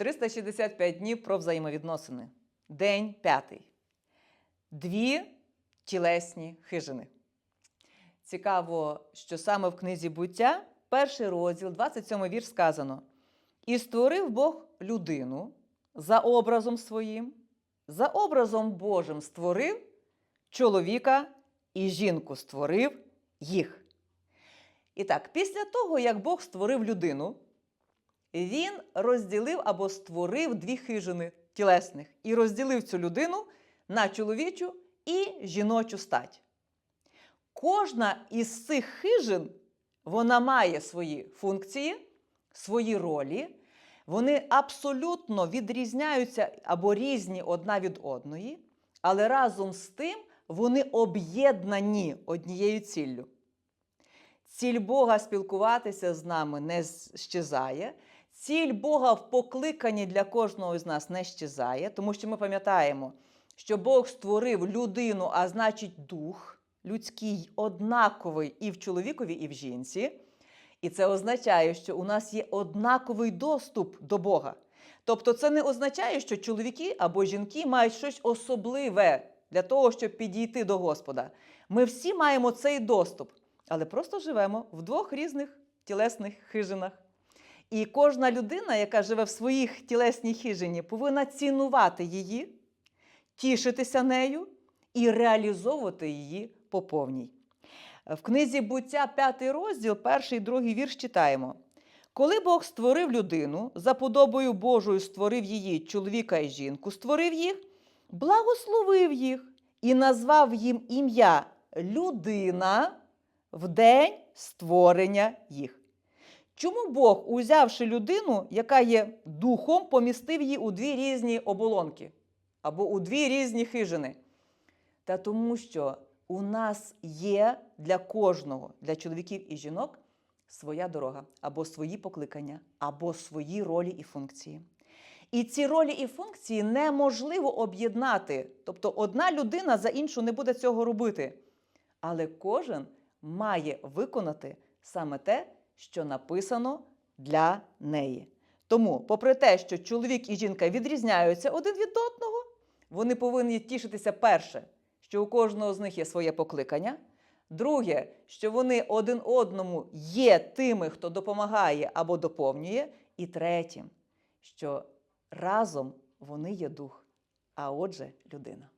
365 днів про взаємовідносини. День п'ятий. Дві тілесні хижини. Цікаво, що саме в книзі буття, перший розділ, 27 вірш сказано: І створив Бог людину за образом своїм, за образом Божим створив чоловіка і жінку створив їх. І так, після того, як Бог створив людину, він розділив або створив дві хижини тілесних і розділив цю людину на чоловічу і жіночу стать. Кожна із цих хижин вона має свої функції, свої ролі. Вони абсолютно відрізняються або різні одна від одної, але разом з тим вони об'єднані однією ціллю. Ціль Бога спілкуватися з нами не щезає. Ціль Бога в покликанні для кожного з нас не щезає, тому що ми пам'ятаємо, що Бог створив людину, а значить дух людський однаковий і в чоловікові, і в жінці. І це означає, що у нас є однаковий доступ до Бога. Тобто, це не означає, що чоловіки або жінки мають щось особливе для того, щоб підійти до Господа. Ми всі маємо цей доступ, але просто живемо в двох різних тілесних хижинах. І кожна людина, яка живе в своїх тілесній хижині, повинна цінувати її, тішитися нею і реалізовувати її по повній. В книзі буття, п'ятий розділ, перший і другий вірш читаємо. Коли Бог створив людину, за подобою Божою створив її чоловіка і жінку, створив їх, благословив їх і назвав їм ім'я людина в день створення їх. Чому Бог, узявши людину, яка є духом, помістив її у дві різні оболонки або у дві різні хижини? Та тому, що у нас є для кожного, для чоловіків і жінок, своя дорога, або свої покликання, або свої ролі і функції. І ці ролі і функції неможливо об'єднати. Тобто одна людина за іншу не буде цього робити. Але кожен має виконати саме те, що написано для неї. Тому, попри те, що чоловік і жінка відрізняються один від одного, вони повинні тішитися перше, що у кожного з них є своє покликання. Друге, що вони один одному є тими, хто допомагає або доповнює. І третім, що разом вони є дух, а отже, людина.